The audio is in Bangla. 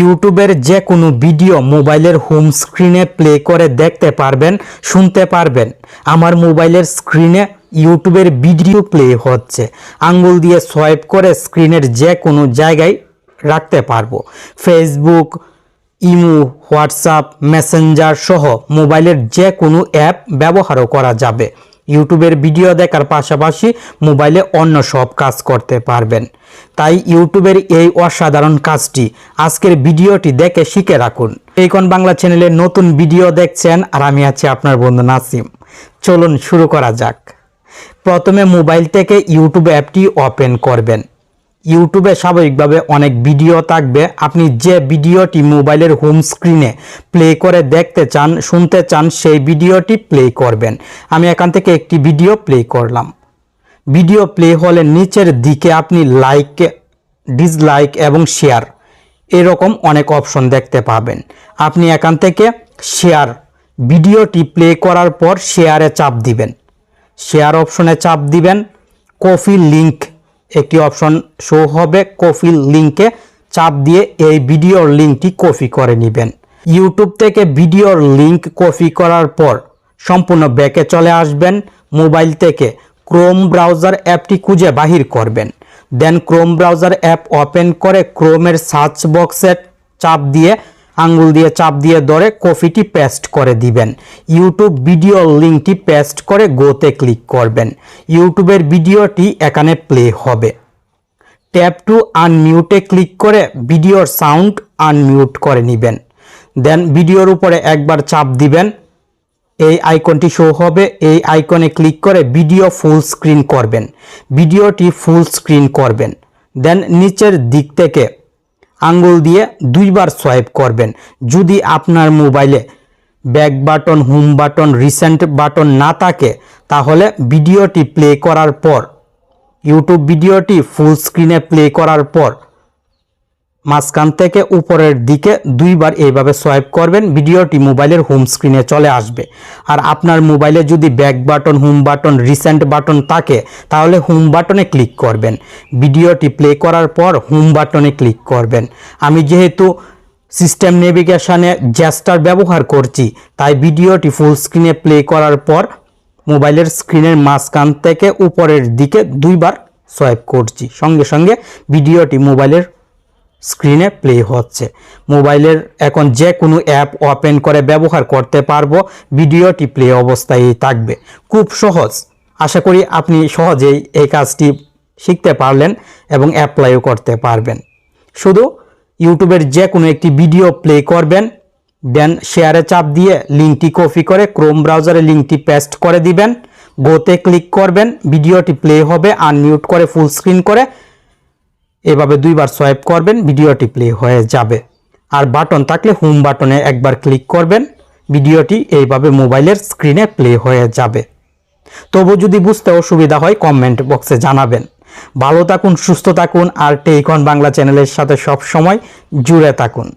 ইউটিউবের যে কোনো ভিডিও মোবাইলের হোম স্ক্রিনে প্লে করে দেখতে পারবেন, শুনতে পারবেন। আমার মোবাইলের স্ক্রিনে ইউটিউবের ভিডিও প্লে হচ্ছে। আঙ্গুল দিয়ে সোয়াইপ করে স্ক্রিনের যে কোনো জায়গায় রাখতে পারব। ফেসবুক, ইমো, হোয়াটসঅ্যাপ, মেসেঞ্জার সহ মোবাইলের যে কোনো অ্যাপ ব্যবহারও করা যাবে। ইউটিউবের ভিডিও দেখার পাশাপাশি মোবাইলে অন্য সব কাজ করতে পারবেন। তাই ইউটিউবের এই অসাধারণ কাজটি আজকের ভিডিওটি দেখে শিখে রাখুন। এই কোন বাংলা চ্যানেলে নতুন ভিডিও দেখছেন আর আমি আছি আপনার বন্ধু নাসিম। চলুন শুরু করা যাক। প্রথমে মোবাইল থেকে ইউটিউব অ্যাপটি ওপেন করবেন। ইউটিউবে স্বাভাবিকভাবে অনেক ভিডিও থাকবে। আপনি যে ভিডিওটি মোবাইলের হোম স্ক্রিনে প্লে করে দেখতে চান, শুনতে চান, সেই ভিডিওটি প্লে করবেন। আমি এখান থেকে একটি ভিডিও প্লে করলাম। ভিডিও প্লে হলে নিচের দিকে আপনি লাইক ডিসলাইক এবং শেয়ার এরকম অনেক অপশন দেখতে পাবেন। আপনি এখান থেকে শেয়ার ভিডিওটি প্লে করার পর শেয়ারে চাপ দিবেন। শেয়ার অপশনে চাপ দিবেন। কফি লিংক একটি অপশন শো হবে কফি লিংকে। চাপ দিয়ে এই ভিডিওর লিঙ্কটি কপি করে নেবেন। ইউটিউব থেকে ভিডিওর লিংক কপি করার পর সম্পূর্ণ ব্যাকে চলে আসবেন। মোবাইল থেকে ক্রোম ব্রাউজার অ্যাপটি খুঁজে বাহির করবেন। Then Chrome browser app open করে ক্রোমের সার্চ বক্সে চাপ দিয়ে আঙ্গুল দিয়ে চাপ দিয়ে ধরে কফিটি পেস্ট করে দিবেন। ইউটিউব ভিডিও লিঙ্কটি পেস্ট করে গোতে ক্লিক করবেন। ইউটিউবের ভিডিওটি এখানে প্লে হবে। ট্যাপ টু আনমিউটে ক্লিক করে ভিডিওর সাউন্ড আনমিউট করে নেবেন। দেন ভিডিওর উপরে একবার চাপ দিবেন। এই আইকনটি শো হবে। এই আইকনে ক্লিক করে ভিডিও ফুল স্ক্রিন করবেন। ভিডিওটি ফুল স্ক্রিন করবেন। দেন নিচের দিক থেকে আঙ্গুল দিয়ে দুইবার সোয়াইপ করবেন। যদি আপনার মোবাইলে back button, home button, recent button না থাকে, তাহলে ভিডিওটি প্লে করার পর, ইউটিউব ভিডিওটি ফুল স্ক্রিনে প্লে করার পর মাঝখান থেকে উপরের দিকে দুইবার এইভাবে সোয়াইপ করবেন, ভিডিওটি মোবাইলের হোম স্ক্রিনে চলে আসবে। আর আপনার মোবাইলে যদি back button home button recent button থাকে, তাহলে হোম বাটনে ক্লিক করবেন। ভিডিওটি প্লে করার পর হোম বাটনে ক্লিক করবেন। আমি যেহেতু সিস্টেম নেভিগেশনে জ্যাস্টার ব্যবহার করছি, তাই ভিডিওটি ফুল স্ক্রিনে প্লে করার পর মোবাইলের স্ক্রিনের মাঝখান থেকে উপরের দিকে দুইবার সোয়াইপ করছি। সঙ্গে সঙ্গে ভিডিওটি মোবাইলের স্ক্রিনে প্লে হচ্ছে। মোবাইলের এখন যে কোনো অ্যাপ ওপেন করে ব্যবহার করতে পারব। ভিডিওটি প্লে অবস্থায় থাকবে। খুব সহজ। আশা করি আপনি সহজেই এই কাজটি শিখতে পারলেন এবং অ্যাপ্লাইও করতে পারবেন। শুধু ইউটিউবের যে কোনো একটি ভিডিও প্লে করবেন, দেন শেয়ারে চাপ দিয়ে লিঙ্কটি কপি করে ক্রোম ব্রাউজারে লিঙ্কটি পেস্ট করে দিবেন। গোতে ক্লিক করবেন, ভিডিওটি প্লে হবে, আনমিউট করে ফুল স্ক্রিন করে এভাবে দুইবার সোয়াইপ করবেন, ভিডিওটি প্লে হয়ে যাবে। আর বাটন থাকলে হোম বাটনে একবার ক্লিক করবেন, ভিডিওটি এইভাবে মোবাইলের স্ক্রিনে প্লে হয়ে যাবে। তবু যদি বুঝতে অসুবিধা হয়, কমেন্ট বক্সে জানাবেন। ভালো থাকুন, সুস্থ থাকুন, আর টেইকন বাংলা চ্যানেলের সাথে সব সময় জুড়ে থাকুন।